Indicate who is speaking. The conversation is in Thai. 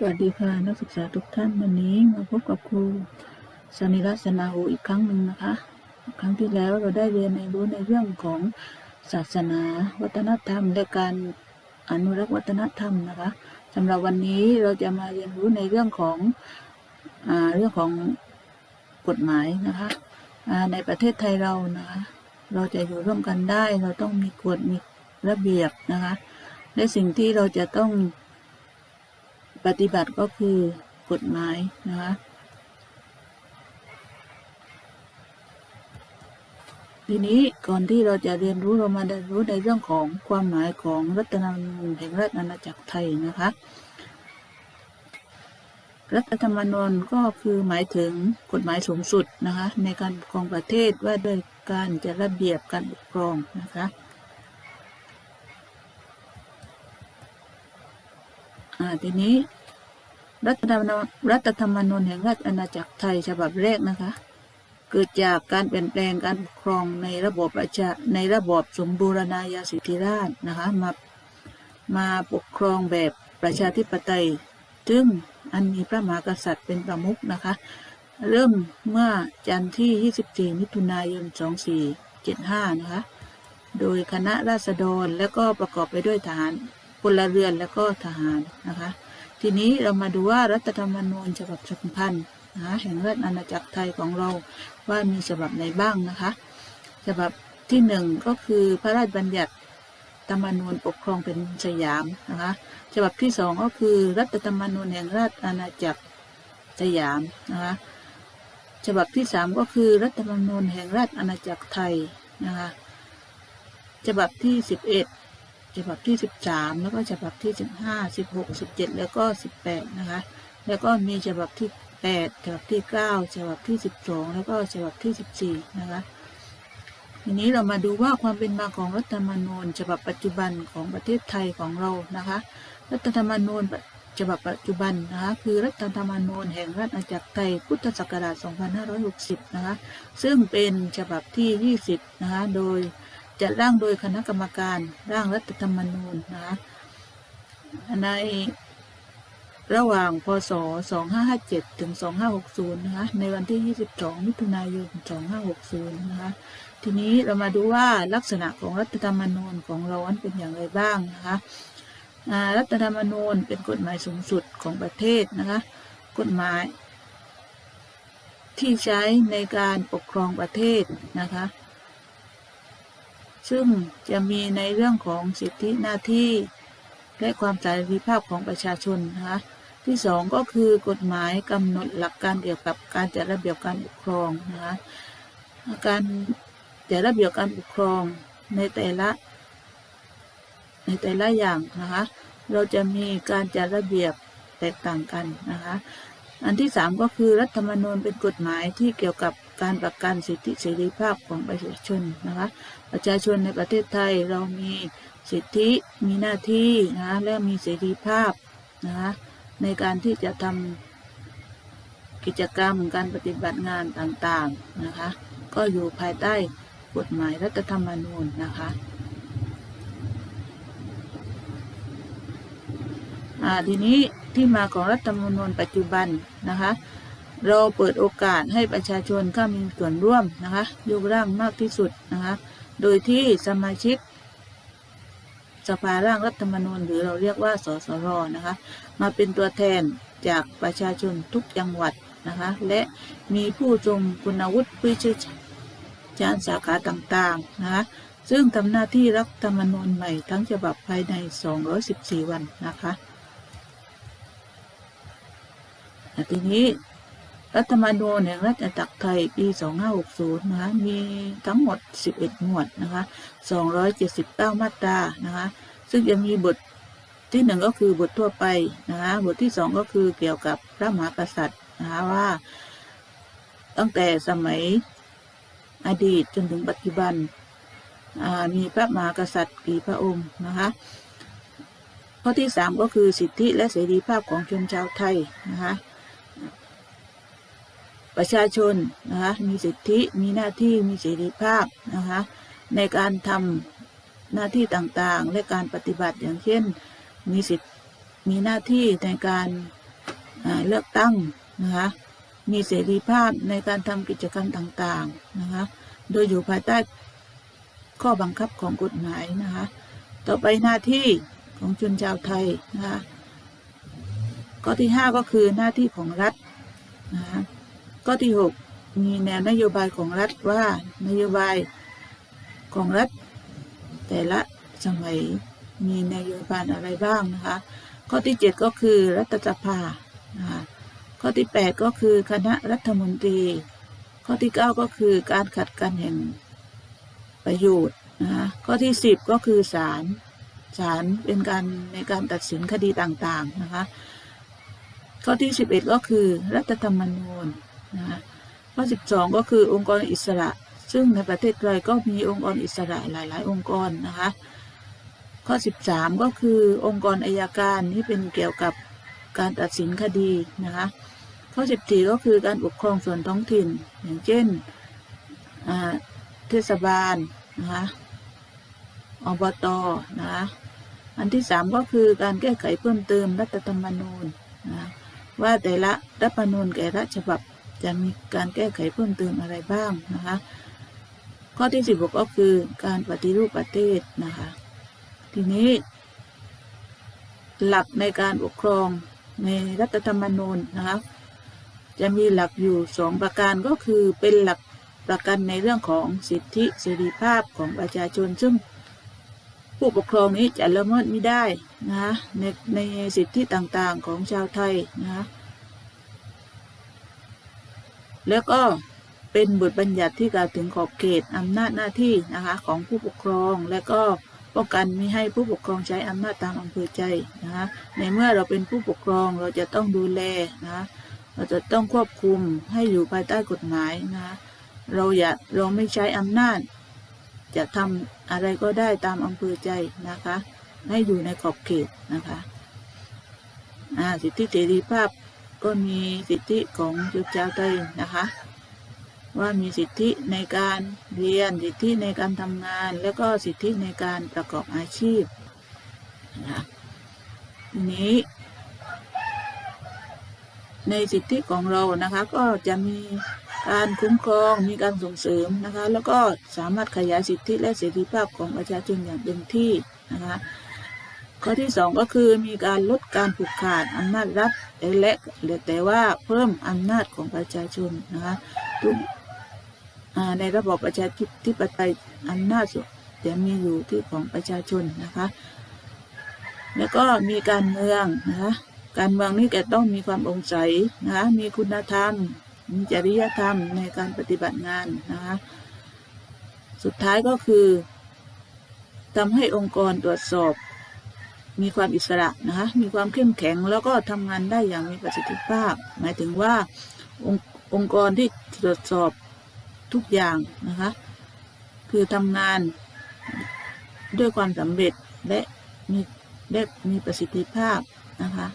Speaker 1: สวัสดีค่ะนักศึกษาทุกท่านวันนี้มาพบกับครูสนิรัตน์สนาหูอีกครั้งหนึ่งนะคะ ครั้งที่แล้วเราได้เรียนในรู้ในเรื่องของศาสนา วัฒนธรรม และการอนุรักษ์วัฒนธรรมนะคะสำหรับวันนี้เราจะมาเรียนรู้ในเรื่องของอเรื่องของกฎหมายนะคะในประเทศไทยเรานะคะเราจะอยู่ร่วมกันได้ เราต้องมีกฎมีระเบียบนะคะและสิ่งที่เราจะต้อง ปฏิบัติก็คือกฎหมายนะคะทีนี้ก่อนที่เราจะเรียนรู้เรามาเรียนรู้ในเรื่องของความหมายของรัฐธรรมนูญแห่งราชอาณาจักรไทยนะคะ รัฐธรรมนูญก็คือหมายถึงกฎหมายสูงสุดนะคะในการปกครองประเทศว่าด้วยการจัดระเบียบการปกครองนะคะ อ่า ทีนี้ รัฐธรรมนูญรัฐธรรมนูญแห่งราชอาณาจักรไทยฉบับแรกนะคะ เกิดจากการเปลี่ยนแปลงการปกครองในระบบประชาในระบบสมบูรณาญาสิทธิราชนะคะมามาปกครองแบบประชาธิปไตย ซึ่งอันมีพระมหากษัตริย์เป็นประมุขนะคะ เริ่มเมื่อจันทร์ที่ 24 มิถุนายน 2475 นะคะ โดยคณะราษฎรและก็ประกอบไปด้วยทหาร พลเรือนและก็ทหารนะคะ ทีนี้เรามาดูว่ารัฐธรรมนูญฉบับสำคัญนะคะแห่งราชอาณาจักรไทยของเราว่ามีฉบับไหนบ้างนะคะ ฉบับที่หนึ่งก็คือพระราชบัญญัติธรรมนูญปกครองเป็นสยามนะคะฉบับที่สองก็คือรัฐธรรมนูญแห่งราชอาณาจักรสยามนะคะฉบับที่สามก็คือรัฐธรรมนูญแห่งราชอาณาจักรไทยนะคะฉบับที่สิบเอ็ด ฉบับที่ 13 แล้วก็ฉบับที่ 15 16 17 แล้วก็ 18 นะคะ แล้วก็มีฉบับที่ 8 ฉบับที่ 9 ฉบับที่ 12 แล้วก็ฉบับที่ 14 นะคะทีนี้เรามาดูว่าความเป็นมาของรัฐธรรมนูญ ฉบับปัจจุบันของประเทศไทยของเรานะคะ รัฐธรรมนูญฉบับปัจจุบันนะคะคือรัฐธรรมนูญแห่งราชอาณาจักรไทยพุทธศักราช 2560 นะคะ ซึ่งเป็นฉบับที่ 20 นะคะ โดย จัดร่างโดยคณะกรรมการร่างรัฐธรรมนูญนะคะในระหว่างพศ 2557 ถึง 2560 นะคะ ในวันที่ 22 มิถุนายน 2560 นะคะ ทีนี้เรามาดูว่าลักษณะของรัฐธรรมนูญของเรานั้นเป็นอย่างไรบ้างนะคะรัฐธรรมนูญเป็นกฎหมายสูงสุดของประเทศนะคะ กฎหมายที่ใช้ในการปกครองประเทศนะคะ ซึ่งจะมีในเรื่องของสิทธิหน้าที่ และความเสรีภาพของประชาชนนะคะที่สองก็คือกฎหมายกำหนดหลักการเกี่ยวกับการจัดระเบียบการปกครองนะคะการจัดระเบียบการปกครองในแต่ละ ในแต่ละอย่างนะคะเราจะมีการจัดระเบียบแตกต่างกันนะคะอันที่สามก็คือรัฐธรรมนูญเป็นกฎหมายที่เกี่ยวกับ การประกันสิทธิเสรีภาพของประชาชนนะคะ ประชาชนในประเทศไทยเรามีสิทธิมีหน้าที่นะและมีเสรีภาพนะคะในการที่จะทำกิจกรรมการปฏิบัติงานต่างๆนะคะ ก็อยู่ภายใต้กฎหมายรัฐธรรมนูญนะคะทีนี้ที่มาของรัฐธรรมนูญปัจจุบันนะคะ เราเปิดโอกาสให้ประชาชนเข้ามีส่วนร่วมนะคะยกร่างมากที่สุดนะคะโดยที่สมาชิกสภาร่างรัฐธรรมนูญหรือเราเรียกว่า สสรนะคะมาเป็นตัวแทนจากประชาชนทุกจังหวัดนะคะและมีผู้ทรงคุณวุฒิผู้เชี่ยวชาญสาขาต่างๆนะคะซึ่งทำหน้าที่รัฐธรรมนูญใหม่ทั้งฉบับภายใน 214 วันนะคะต่ทีนี้ รัฐธรรมนูญแห่งราชอาณาจักรไทยปี 2560 นะคะ มีทั้งหมด 11 หมวดนะคะ 279 มาตรา นะคะ ซึ่งจะมีบทที่หนึ่งก็คือบททั่วไปนะคะ บทที่สองก็คือเกี่ยวกับพระมหากษัตริย์นะคะว่า ตั้งแต่สมัยอดีตจนถึงปัจจุบัน มีพระมหากษัตริย์กี่พระองค์นะคะข้อที่สามก็คือสิทธิและเสรีภาพของชนชาวไทยนะคะ ประชาชนนะคะมีสิทธิมีหน้าที่มีเสรีภาพนะคะในการทำหน้าที่ต่างๆ และการปฏิบัติอย่างเช่นมีสิทธิมีหน้าที่ในการเลือกตั้งนะคะมีเสรีภาพในการทำกิจกรรมต่างๆนะคะโดยอยู่ภายใต้ข้อบังคับของกฎหมายนะคะต่อไปหน้าที่ของชนชาวไทยนะคะข้อที่ห้าก็คือหน้าที่ของรัฐนะคะ ข้อที่หกมีแนวนโยบายของรัฐว่านโยบายของรัฐ แต่ละสมัยมีนโยบายอะไรบ้างนะคะ ข้อที่เจ็ดก็คือรัฐสภานะคะข้อที่แปดก็คือคณะรัฐมนตรี ข้อที่เก้าก็คือการขัดกันแห่งประโยชน์นะคะข้อที่สิบก็คือศาลศาลเป็นการในการตัดสินคดีต่างๆนะคะ ข้อที่สิบเอ็ดก็คือรัฐธรรมนูญ นะคะข้อสิบสองก็คือองค์กรอิสระ ซึ่งในประเทศไทยก็มีองค์กรอิสระหลาย ๆ องค์กรนะคะข้อ 13 ก็คือองค์กรอายการที่เป็นเกี่ยวกับการตัดสินคดีนะคะข้อ 14 ก็คือการปกครองส่วนท้องถิ่น อย่างเช่นเทศบาลนะคะอบตนะคะอันที่ 3 ก็คือการแก้ไขเพิ่มเติมรัฐธรรมนูญนะว่าแต่ละรัฐธรรมนูญแต่ละฉบับ จะมีการแก้ไขเพิ่มเติมอะไรบ้างนะคะ ข้อที่16ก็คือการปฏิรูปประเทศนะคะ ทีนี้ หลักในการปกครองในรัฐธรรมนูญนะคะ จะมีหลักอยู่สองประการก็คือเป็นหลักประกันในเรื่องของสิทธิเสรีภาพของประชาชน ซึ่งผู้ปกครองนี้จะละเมิดไม่ได้นะคะในในสิทธิต่างๆของชาวไทยนะคะ แล้วก็เป็นบทบัญญัติที่กล่าวถึงขอบเขตอำนาจหน้าที่นะคะของผู้ปกครองและก็ป้องกันไม่ให้ผู้ปกครองใช้อำนาจตามอำเภอใจนะคะในเมื่อเราเป็นผู้ปกครองเราจะต้องดูแลนะะเราจะต้องควบคุมให้อยู่ภายใต้กฎหมายนะเราอย่าเราไม่ใช้อำนาจ จะทำอะไรก็ได้ตามอำเภอใจนะคะ ให้อยู่ในขอบเขตนะคะอ่าสิทธิเสรีภาพ ก็มีสิทธิของชนชาวไทยนะคะ ว่ามีสิทธิในการเรียนสิทธิในการทำงาน แล้วก็สิทธิในการประกอบอาชีพนะคะนี้ ในสิทธิของเรานะคะก็จะมีการคุ้มครองมีการส่งเสริมนะคะ แล้วก็สามารถขยายสิทธิและเสรีภาพของประชาชนอย่างเต็มที่นะคะ ข้อที่สองก็คือมีการลดการผูกขาดอำนาจรัฐและและแต่ว่าเพิ่มอำนาจของประชาชนนะคะทุกในระบบประชาธิปไตยอำนาจจะมีอยู่ที่ของประชาชนนะคะ แล้วก็มีการเมืองนะคะการเมืองนี่จะต้องมีความโปร่งใสนะคะมีคุณธรรม มีจริยธรรมในการปฏิบัติงานนะคะสุดท้ายก็คือทำให้องค์กรตรวจสอบ มีความอิสระนะคะ มีความเข้มแข็งแล้วก็ทำงานได้อย่างมีประสิทธิภาพ หมายถึงว่าองค์องค์กรที่ตรวจสอบทุกอย่างนะคะ คือทำงานด้วยความสำเร็จและมีได้มีประสิทธิภาพนะคะ